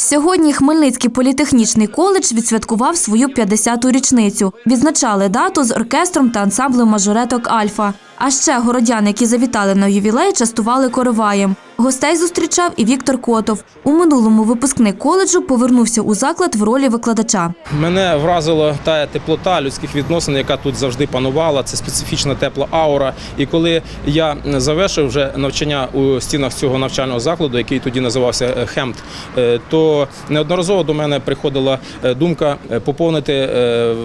Сьогодні Хмельницький політехнічний коледж відсвяткував свою 50-ту річницю. Відзначали дату з оркестром та ансамблем мажореток Альфа. А ще городяни, які завітали на ювілей, частували короваєм. Гостей зустрічав і Віктор Котов. У минулому випускник коледжу повернувся у заклад в ролі викладача. Мене вразила та теплота людських відносин, яка тут завжди панувала. Це специфічна тепла аура. І коли я завершив вже навчання у стінах цього навчального закладу, який тоді називався е, Хемт, е, то неодноразово до мене приходила е, думка поповнити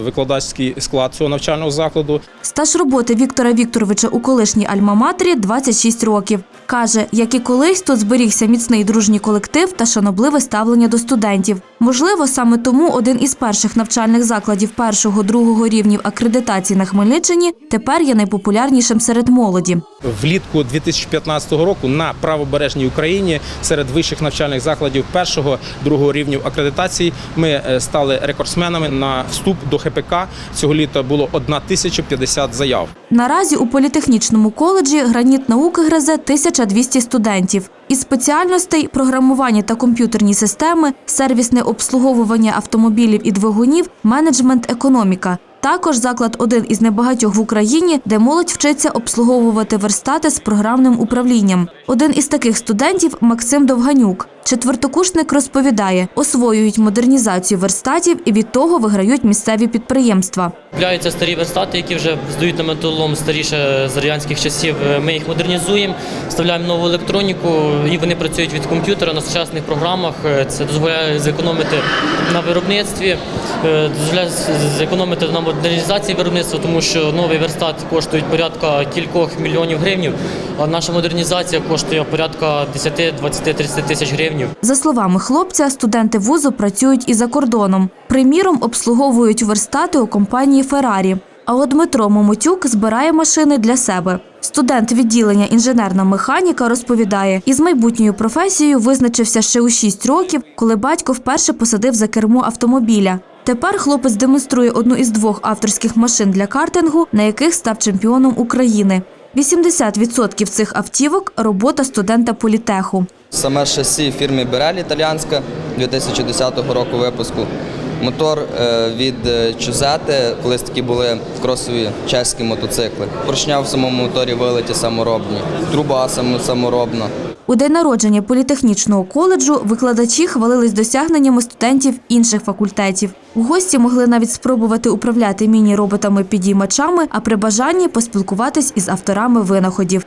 викладацький склад цього навчального закладу. Стаж роботи Віктора Вікторовича у колишній Альма-Матері 26 років. Каже, як і колись тут зберігся міцний дружній колектив та шанобливе ставлення до студентів. Можливо, саме тому один із перших навчальних закладів першого-другого рівнів акредитації на Хмельниччині тепер є найпопулярнішим серед молоді. Влітку 2015 року на правобережній Україні серед вищих навчальних закладів першого другого рівнів акредитації ми е, стали рекордсменами на вступ до ХПК. Цього літа було 1050 заяв. Наразі у політехнічному коледжі граніт науки гризе 1200 студентів. Із спеціальностей програмування та комп'ютерні системи, сервісне обслуговування автомобілів і двигунів, менеджмент економіка. Також заклад один із небагатьох в Україні, де молодь вчиться обслуговувати верстати з програмним управлінням. Один із таких студентів Максим Довганюк. Четвертокурсник розповідає, освоюють модернізацію верстатів і від того виграють місцеві підприємства. Купляються старі верстати, які вже здають на металолом старіше з радянських часів. Е, Ми їх модернізуємо, вставляємо нову електроніку, і вони працюють від комп'ютера на сучасних програмах. Е, Це дозволяє зекономити на виробництві, е, дозволяє зекономити на модернізації виробництва, тому що новий верстат коштує порядка кількох мільйонів гривнів, а наша модернізація коштує порядка 10, 20, 30 тисяч гривнів. За словами хлопця, студенти вузу працюють і за кордоном. Приміром, обслуговують верстати у компанії Феррарі. А от Дмитро Момотюк збирає машини для себе. Студент відділення інженерна механіка розповідає, із майбутньою професією визначився ще у 6 років, коли батько вперше посадив за кермо автомобіля. Тепер хлопець демонструє одну із двох авторських машин для картингу, на яких став чемпіоном України. 80% цих автівок робота студента політеху. Саме шасі фірми Берель італіянська 2010 року випуску. Мотор е, від е, Чузети, колись такі були кросові чеські мотоцикли. Поршня в самому моторі вилиті саморобні, труба само- саморобна. У день народження політехнічного коледжу викладачі хвалились досягненнями студентів інших факультетів. Гості могли навіть спробувати управляти міні-роботами-підіймачами, а при бажанні поспілкуватись із авторами винаходів.